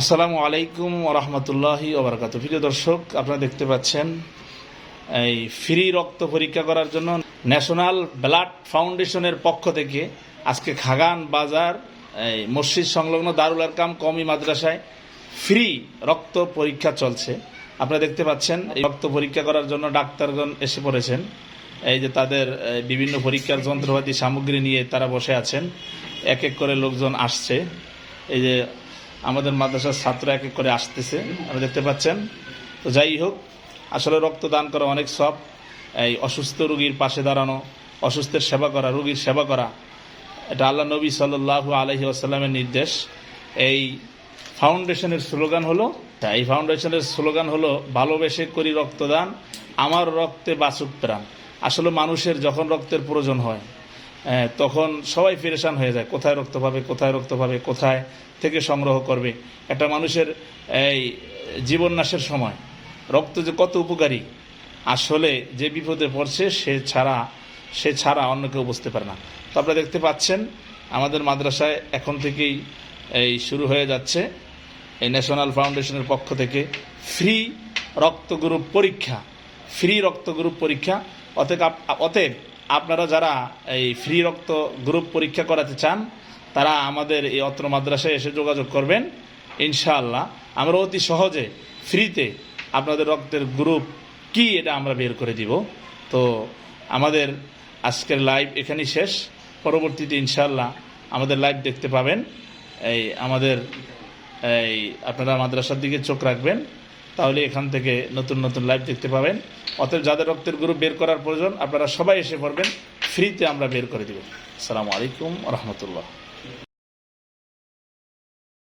আসসালামু আলাইকুম ওরহমতুল্লাহি ওবরাকাত প্রিয় দর্শক, আপনারা দেখতে পাচ্ছেন এই ফ্রি রক্ত পরীক্ষা করার জন্য ন্যাশনাল ব্লাড ফাউন্ডেশনের পক্ষ থেকে আজকে খাগান বাজার, এই মসজিদ সংলগ্ন দারুল আরকাম কমি মাদ্রাসায় ফ্রি রক্ত পরীক্ষা চলছে। আপনারা দেখতে পাচ্ছেন, এই রক্ত পরীক্ষা করার জন্য ডাক্তারগণ এসে পড়েছেন। এই যে তাদের বিভিন্ন পরীক্ষার যন্ত্রপাতি, সামগ্রী নিয়ে তারা বসে আছেন। এক এক করে লোকজন আসছে। এই যে আমাদের মাদ্রাসার ছাত্র এক এক করে আসতেছে আপনি দেখতে পাচ্ছেন। তো যাই হোক, আসলে রক্তদান করা অনেক সব। এই অসুস্থ রুগীর পাশে দাঁড়ানো, অসুস্থের সেবা করা, রুগীর সেবা করা, এটা আল্লাহ নবী সাল্লাল্লাহু আলহি আসাল্লামের নির্দেশ। এই ফাউন্ডেশনের স্লোগান হলো এই ফাউন্ডেশনের স্লোগান হলো, ভালোবেসে করি রক্তদান, আমার রক্তে বাসুক প্রাণ। আসলে মানুষের যখন রক্তের প্রয়োজন হয় তখন সবাই পেরেশান হয়ে যায়। কোথায় রক্ত পাবে, কোথায় রক্ত পাবে, কোথায় থেকে সংগ্রহ করবে? একটা মানুষের এই জীবন নাশের সময়। রক্ত যে কত উপকারী, আসলে যে বিপদে পড়ছে সে ছাড়া সে ছাড়া অন্য কেউ বুঝতে পারে না। তো আপনারা দেখতে পাচ্ছেন, আমাদের মাদ্রাসায় এখন থেকেই এই শুরু হয়ে যাচ্ছে। এই ন্যাশনাল ফাউন্ডেশনের পক্ষ থেকে ফ্রি রক্ত গ্রুপ পরীক্ষা, ফ্রি রক্ত গ্রুপ পরীক্ষা। অতএব অতএব আপনারা যারা এই ফ্রি রক্ত গ্রুপ পরীক্ষা করাতে চান, তারা আমাদের এই অত্র মাদ্রাসায় এসে যোগাযোগ করবেন, ইনশাআল্লাহ। আমরা অতি সহজে ফ্রিতে আপনাদের রক্তের গ্রুপ কি এটা আমরা বের করে দিব। তো আমাদের আজকের লাইভ এখানেই শেষ। পরবর্তীতে ইনশাআল্লাহ আমাদের লাইভ দেখতে পাবেন। এই আমাদের এই আপনারা মাদ্রাসার দিকে চোখ রাখবেন। তাহলে এখান থেকে নতুন নতুন লাইভ দেখতে পাবেন। অতএব যাদের রক্তের গ্রুপ বের করার প্রয়োজন, আপনারা সবাই এসে পড়বেন। ফ্রিতে আমরা বের করে দেব। আসসালামু আলাইকুম রহমতুল্লাহ।